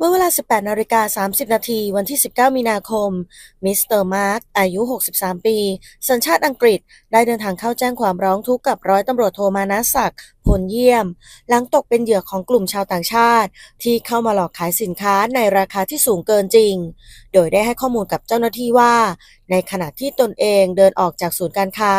เมื่อเวลา 18นาฬิกา30 นาทีวันที่ 19 มีนาคม มิสเตอร์มาร์กอายุ 63 ปี สัญชาติอังกฤษ ได้เดินทางเข้าแจ้งความร้องทุกข์กับร้อยตำรวจโทมานะศักดิ์พลเยี่ยม หลังตกเป็นเหยื่อของกลุ่มชาวต่างชาติ ที่เข้ามาหลอกขายสินค้าในราคาที่สูงเกินจริง โดยได้ให้ข้อมูลกับเจ้าหน้าที่ว่า ในขณะที่ตนเองเดินออกจากศูนย์การค้า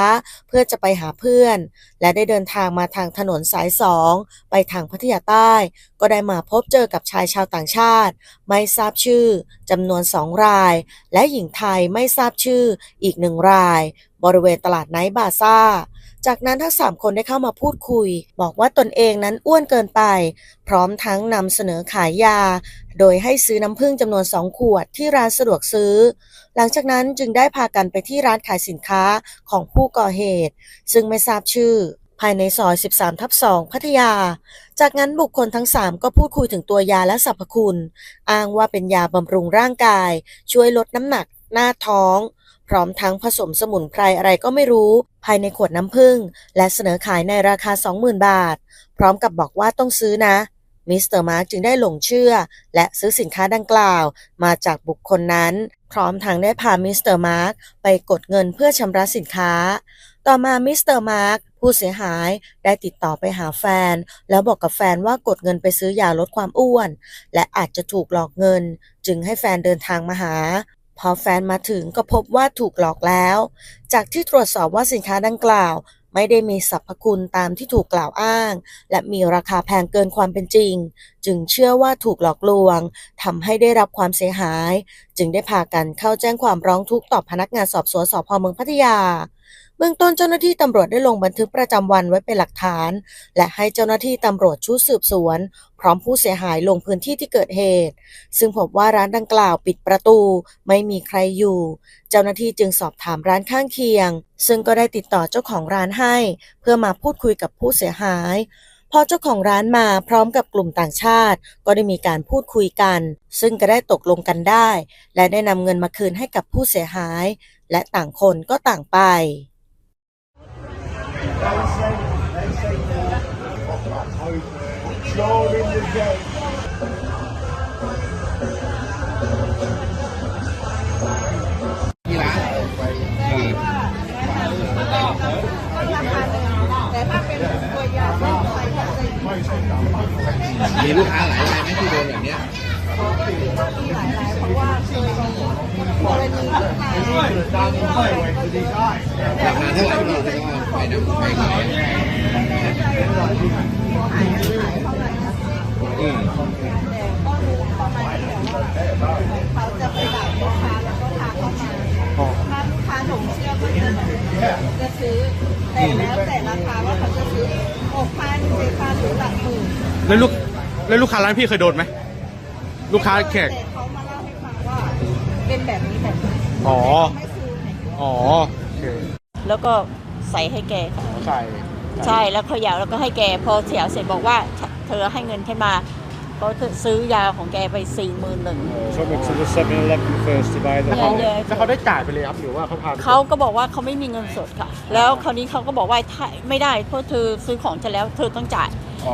เพื่อจะไปหาเพื่อน และได้เดินทางมาทางถนนสายสองไปทางพัทยาใต้ ก็ได้มาพบเจอกับชายชาวต่างชาติ ไม่ทราบชื่อจำนวนสองราย และหญิงไทยไม่ทราบชื่ออีกหนึ่งราย บริเวณตลาดไนท์บาซ่า จากนั้นทั้งสามคนได้เข้ามาพูดคุย บอกว่าตนเองนั้นอ้วนเกินไป พร้อมทั้งนำเสนอขายยา โดยให้ซื้อน้ำผึ้งจำนวนสองขวดที่ร้านสะดวกซื้อ หลังจากนั้นจึงได้พากันไปที่ร้านขายสินค้าของผู้ก่อเหตุ ซึ่งไม่ทราบชื่อภายในซอย 13 ทับ 2 พัทยา จากนั้นบุคคลทั้ง 3 ก็พูดคุยถึงตัวยาและสรรพคุณ อ้างว่าเป็นยาบำรุงร่างกาย ช่วยลดน้ำหนัก หน้าท้อง พร้อมทั้งผสมสมุนไพรอะไรก็ไม่รู้ ภายในขวดน้ำผึ้งและเสนอขายในราคา 20,000 บาท พร้อมกับบอกว่าต้องซื้อนะมิสเตอร์มาร์กจึงได้หลงเชื่อ และซื้อสินค้าดังกล่าว มาจากบุคคลนั้น พร้อมทั้งได้พามิสเตอร์มาร์กไปกดเงินเพื่อชำระสินค้า ต่อมามิสเตอร์มาร์กผู้เสียหายได้ติดต่อไปหาแฟน แล้วบอกกับแฟนว่ากดเงินไปซื้อยาลดความอ้วน และอาจจะถูกหลอกเงิน จึงให้แฟนเดินทางมาหา พอแฟนมาถึงก็พบว่าถูกหลอกแล้ว จากที่ตรวจสอบว่าสินค้าดังกล่าว ไม่ได้มีสรรพคุณตามที่ถูกกล่าวอ้าง และมีราคาแพงเกินความเป็นจริง จึงเชื่อว่าถูกหลอกลวงทำให้ได้รับความเสียหาย จึงได้พากันเข้าแจ้งความร้องทุกข์ต่อพนักงานสอบสวนสพเมืองพัทยา เบื้องต้นเจ้าหน้าที่ตำรวจได้ลงบันทึกประจำวันไว้เป็นหลักฐาน และให้เจ้าหน้าที่ตำรวจชุดสืบสวน พร้อมผู้เสียหายลงพื้นที่ที่เกิดเหตุ ซึ่งพบว่าร้านดังกล่าวปิดประตู ไม่มีใครอยู่ เจ้าหน้าที่จึงสอบถามร้านข้างเคียง ซึ่งก็ได้ติดต่อเจ้าของร้านให้ เพื่อมาพูดคุยกับผู้เสียหายพอเจ้าของร้านมาพร้อมกับกลุ่มต่างชาติ ก็ได้มีการพูดคุยกัน ซึ่งก็ได้ตกลงกันได้ และได้นำเงินมาคืนให้กับผู้เสียหาย และต่างคนก็ต่างไป Jordan the gate. ที่ร้านเออแต่ถ้าเป็นตัวยาไม่ใส่ก็จะมีลูกค้าหลายรายไหมที่โดนแบบเนี้ยมีหลายรายเพราะว่าเคยมีกรณีลูกค้าราคาเท่าไหร่ที่เราจะต้องไปนำไปขาย อืมแต่ก็รู้ประมาที่แบบเขาจะไปด่าลูกค้าแล้วก็พาเข้ามาถ้าลูกค้าหลงเชื่อก็จะจะซื้อ แต่แล้วแต่ราคาว่าเขาจะซื้อหกพันเจ็ดพันหรือหลักหมื่นแล้วลูกแล้วลูกค้าร้านพี่เคยโดนไหมลูกค้าแขกแต่เขามาเล่าให้ฟังว่าเป็นแบบนี้แบบนี้อ๋อ ไม่ซื้อไหน อ๋อโอเคแล้วก็ใส่ให้แกค่ะใช่ ใช่แล้วเขาอยากแล้วก็ให้แกพอเสียเสร็จบอกว่าเธอให้เงินฉันมาเขาซื้อยาของแกไปสี่หมื่นหนึ่ง So I went to the 7-Eleven first to buy the แล้วเขาเนี่ยแล้วเขาได้จ่ายไปเลยครับหรือว่าเขาพาไปเขาก็บอกว่าเขาไม่มีเงินสดค่ะ แล้วคราวนี้เขาก็บอกว่าถ้าไม่ได้เพราะเธอซื้อของฉันแล้ว เธอต้องจ่าย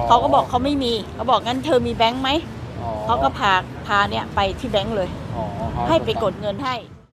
เขาก็บอกเขาไม่มีเขาบอกงั้นเธอมีแบงค์ไหมอ๋อเขาก็พาพาเนี่ยไปที่แบงค์เลยอ๋อครับให้ไปกดเงินให้